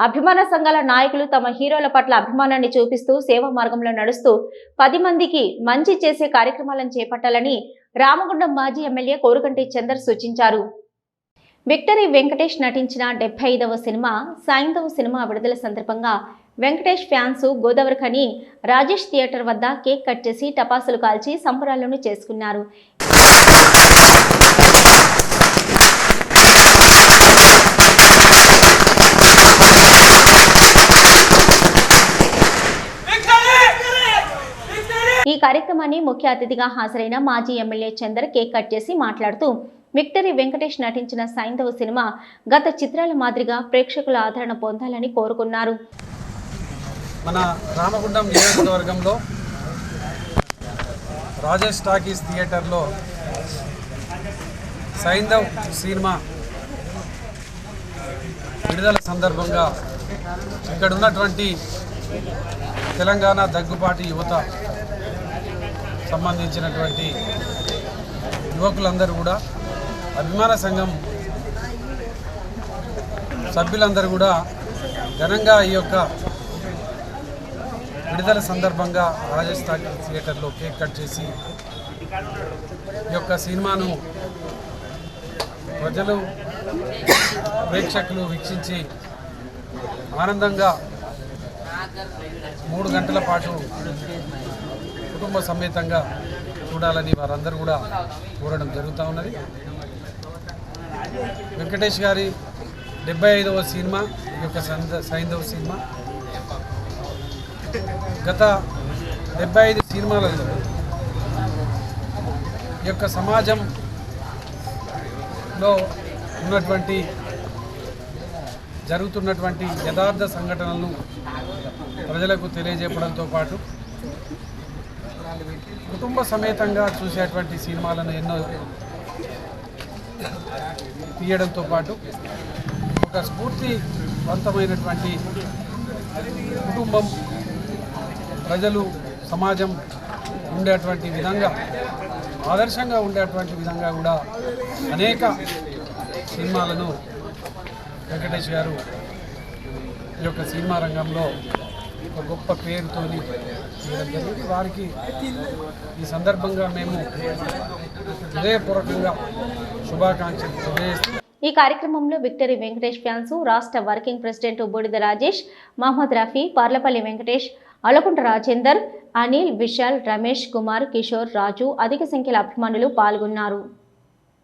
అభిమాన సంఘాల నాయకులు తమ హీరోల పట్ల అభిమానాన్ని చూపిస్తూ సేవా మార్గంలో నడుస్తూ పది మందికి మంచి చేసే కార్యక్రమాలను చేపట్టాలని రామగుండం మాజీ ఎమ్మెల్యే కోరుకంటి చందర్ సూచించారు. విక్టరీ వెంకటేష్ నటించిన డెబ్బై ఐదవ సినిమా సాయంత్రం సినిమా విడుదల సందర్భంగా వెంకటేష్ ఫ్యాన్స్ గోదావరిఖని రాజేష్ థియేటర్ వద్ద కేక్ కట్ చేసి టపాసులు కాల్చి సంబరాలను చేసుకున్నారు. ఈ కార్యక్రమాన్ని ముఖ్య అతిథిగా హాజరైన మాజీ ఎమ్మెల్యే చందర్ కేక్ కట్ చేసి మాట్లాడుతూ విక్టరీ వెంకటేష్ నటించిన సైంధవ సినిమా గత చిత్రాల మాదిరిగా ప్రేక్షకుల ఆదరణ పొందాలని కోరుకున్నారు. మన రామగుండం నియోజకవర్గంలో రాజేష్ టాకీస్ థియేటర్లో సైంధవ్ సినిమా విడుదల సందర్భంగా ఇక్కడ ఉన్నటువంటి తెలంగాణ దగ్గుబాటి యువత సంబంధించినటువంటి యువకులందరూ కూడా అభిమాన సంఘం సభ్యులందరూ కూడా ఘనంగా ఈ యొక్క విడుదల సందర్భంగా రాజస్థాన్ థియేటర్లో కేక్ కట్ చేసి ఈ యొక్క సినిమాను ప్రజలు ప్రేక్షకులు వీక్షించి ఆనందంగా మూడు గంటల పాటు కుటుంబ సమేతంగా చూడాలని వారందరూ కూడా కోరడం జరుగుతూ ఉన్నది. వెంకటేష్ గారి డెబ్బై ఐదవ సినిమా ఈ యొక్క సంద సైంధవ సినిమా. గత డెబ్బై ఐదు సినిమాలలో ఈ యొక్క సమాజంలో ఉన్నటువంటి జరుగుతున్నటువంటి యథార్థ సంఘటనలను ప్రజలకు తెలియజెప్పడంతో పాటు కుటుంబ సమేతంగా చూసేటువంటి సినిమాలను ఎన్నో తీయడంతో పాటు ఒక స్ఫూర్తివంతమైనటువంటి కుటుంబం ప్రజలు సమాజం ఉండేటువంటి విధంగా ఆదర్శంగా ఉండేటువంటి విధంగా కూడా అనేక సినిమాలను వెంకటేష్ గారు ఈ యొక్క సినిమా రంగంలో ఒక గొప్ప పేరుతో జరిగింది. వారికి ఈ సందర్భంగా మేము హృదయపూర్వకంగా శుభాకాంక్షలు తెలియజేస్తూ ఈ కార్యక్రమంలో విక్టరీ వెంకటేష్ ఫ్యాన్స్ రాష్ట్ర వర్కింగ్ ప్రెసిడెంట్ బూడిద రాజేష్ మహమ్మద్ రఫీ పార్లపల్లి వెంకటేష్ అలకుంట రాజేందర్ అనిల్ విశాల్ రమేష్ కుమార్ కిషోర్ రాజు అధిక సంఖ్యలో అభిమానులు పాల్గొన్నారు.